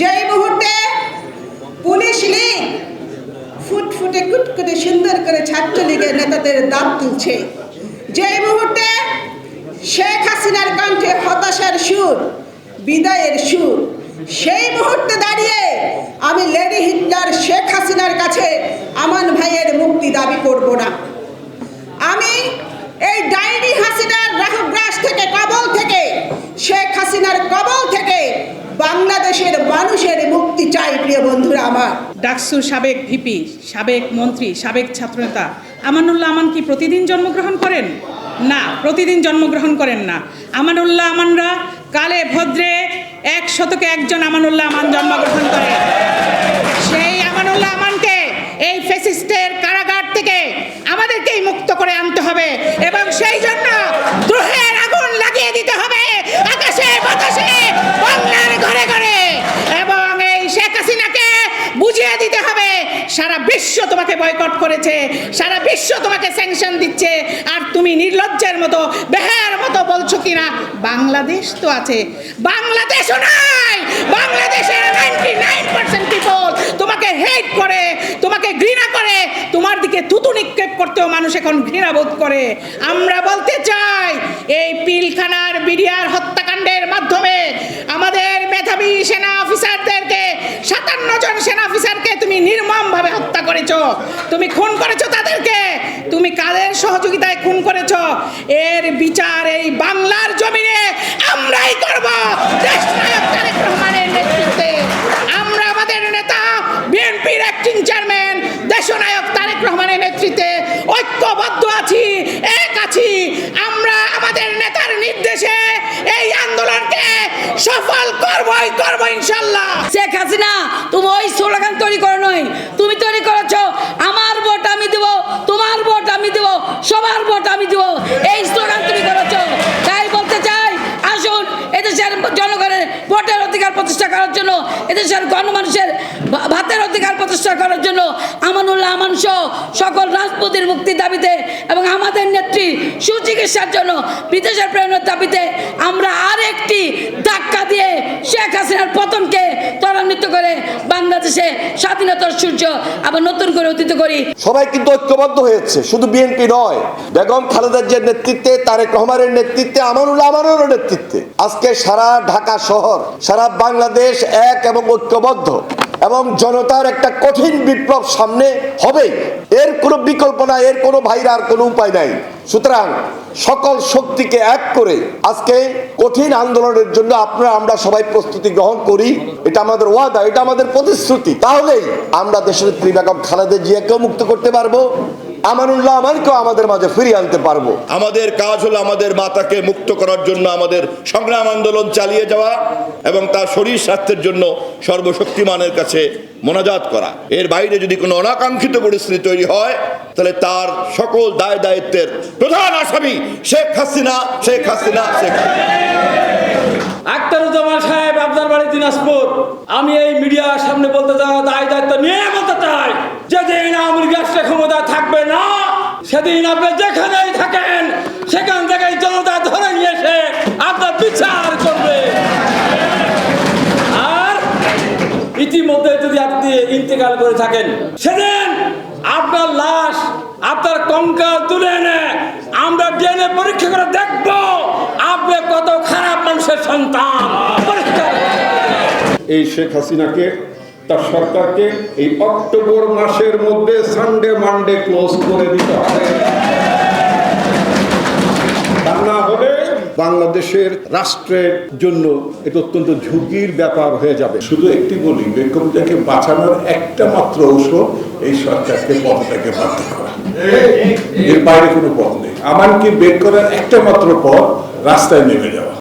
যেই মুহূর্তে পুলিশ লীগ ফুটফুটে কুটকুটে সুন্দর করে ছাত্রলীগের নেতাদের দাম তুলছে, যেই মুহূর্তে শেখ হাসিনার কণ্ঠে হতাশার সুর, বিদায়ের সুর, সেই মুহূর্তে দাঁড়িয়ে আমি লেডি হিটলার শেখ হাসিনার কাছে আমান ভাইয়ের মুক্তি দাবি করব না আমি এই ডাইনি হাসিনার রাহুগ্রাস থেকে কবল থেকে শেখ হাসিনার কবল থেকে বাংলাদেশের মানুষের মুক্তি চাই প্রিয় বন্ধুরা ডাকসুর সাবেক ভিপি, সাবেক মন্ত্রী, সাবেক ছাত্রনেতা। আমানুল্লাহ আমান কি প্রতিদিন জন্মগ্রহণ করেন? না, প্রতিদিন জন্মগ্রহণ করেন না। আমানুল্লাহ আমানরা কালে ভদ্রে এক শতকে একজন আমানুল্লাহ আমান জন্মগ্রহণ করে। সেই আমানুল্লাহ আমানকে এই ফেসিস্টের কারাগার থেকে আমাদেরকেই মুক্ত করে আনতে হবে এবং সেই জন্য দ্রোহের আগুন লাগিয়ে দিতে হবে আকাশে বাতাসে বাংলার ঘরে ঘরে এবং এই শেখ হাসিনাকে বুঝিয়ে দিতে হবে সারা বিশ্ব তোমাকে বয়কট করেছে, সারা বিশ্ব তোমাকে স্যাংশন দিচ্ছে, আর তুমি নির্লজ্জের মতো বেহার মতো বলছো কিনা? বাংলাদেশ তো আছে। বাংলাদেশও নাই! বাংলাদেশের নাইনটি নাইন পার্সেন্ট পিপল তোমাকে হেট করে, তোমাকে ঘৃণা করে, তোমার দিকে থুতু নিক্ষেপ করতেও মানুষ এখন ঘৃণা বোধ করে। আমরা বলতে চাই, এই পিলখানার বিডিআর হত্যাকাণ্ডের মাধ্যমে আমাদের মেধাবী সেনা অফিসারদেরকে সাতান্ন জন সেনা অফিসারকে তুমি নির্মমভাবে হত্যা করেছ। তুমি খুন করেছ তাদেরকে। তুমি কাদের সহযোগিতায় খুন করেছ? এর বিচার এই বাংলার জমিনে আমরাই করব। চেয়ারম্যান দেশনায়ক তারেক রহমানের নেতৃত্বে ঐক্যবদ্ধ আছি, এক আছি। আমরা আমাদের নেতার নির্দেশে এই আন্দোলনকে সফল করবই করব ইনশাল্লাহ। শেখ হাসিনা তুমি ওই স্লোগান তৈরি করো নয় তুমি তৈরি করেছ আমার ভোট আমি দেব তোমার ভোট আমি দেব সবার ভোট আমি দেব এই স্লোগান তুমি করেছ তাই বলতে চাই আসুন এদেশের জনগণের ভোটের অধিকার প্রতিষ্ঠা করার জন্য এদেশের গণমানুষের ভাতের অধিকার প্রতিষ্ঠা করার জন্য আমানুল্লাহ আমান সহ সকল রাজপতির মুক্তির দাবিতে এবং আমাদের নেত্রী সুচিকিৎসার জন্য বিদেশের প্রেরণের দাবিতে আমরা আরেকটি ধাক্কা দিয়ে শেখ হাসিনার পতনকে করে বাংলাদেশে স্বাধীনতার সূর্য আবার নতুন করে অতীত করি। সবাই কিন্তু ঐক্যবদ্ধ হয়েছে, শুধু বিএনপি নয়। বেগম খালেদা জিয়ার নেতৃত্বে, তারেক রহমানের নেতৃত্বে, আমানুল্লাহ আমানুর নেতৃত্বে। আজকে সারা ঢাকা শহর, সারা বাংলাদেশ এক এবং ঐক্যবদ্ধ। এবং জনতার একটা কঠিন বিপ্লব সামনে হবে। এর কোনো বিকল্প নাই, এর কোনো ভাইরা আর কোনো উপায় নাই। সুতরাং সকল শক্তিকে এক করে আজকে কঠিন আন্দোলনের জন্য আপনারা, আমরা সবাই প্রস্তুতি গ্রহণ করি। এটা আমাদের ওয়াদা, এটা আমাদের প্রতিশ্রুতি। তাহলেই আমরা দেশের ত্রিবেগম খালেদা জিয়াকেও মুক্ত করতে পারব। আমানুল্লাহ আমানকেও আমাদের মাঝে ফিরিয়ে আনতে পারব। আমাদের কাজ হলো আমাদের মাতাকে মুক্ত করার জন্য আমাদের সংগ্রাম আন্দোলন চালিয়ে যাওয়া এবং তার শরীর স্বাস্থ্যের জন্য সর্বশক্তিমানের কাছে মোনাজাত করা। এর বাইরে যদি কোনো অনাকাঙ্ক্ষিত পরিস্থিতি তৈরি হয় তাহলে তার সকল দায় দায়িত্বের প্রধান আসামি শেখ হাসিনা শেখ হাসিনা শেখ আক্তারুজ্জামান সাহেব আপনার বাড়ি দিনাজপুর। আমি এই মিডিয়ার সামনে বলতে চাই দায় দায়িত্ব নিয়ে বলতে চাই যেদিন আওয়ামী লীগ ক্ষমতা সেদিন আপনি যেখানেই থাকেন, সেখান থেকে জনতা ধরে নিয়ে এসে আপনার বিচার করবে। আর ইতিমধ্যে যদি আপনি ইন্তেকাল করে থাকেন, সেদিন আপনার লাশ, আপনার কঙ্কাল তুলে এনে আমরা ডিএনএ পরীক্ষা করে দেখব আপনি কত খারাপ মানুষের সন্তান। এই শেখ হাসিনাকে তার সরকারকে এই অক্টোবর মাসের মধ্যে সানডে মানডে ক্লোজ করে দিতে হবে। তা না হলে বাংলাদেশের রাষ্ট্রের জন্য এটা অত্যন্ত ঝুঁকির ব্যাপার হয়ে যাবে। শুধু একটি বলি বেগমটাকে বাঁচানোর একটা মাত্র ঔষধ এই সরকারকে পদ থেকে বাধ্য করা। এর বাইরে কোনো পথ নেই। আমানকে বের করার একটা মাত্র পথ রাস্তায় নেমে যাওয়া।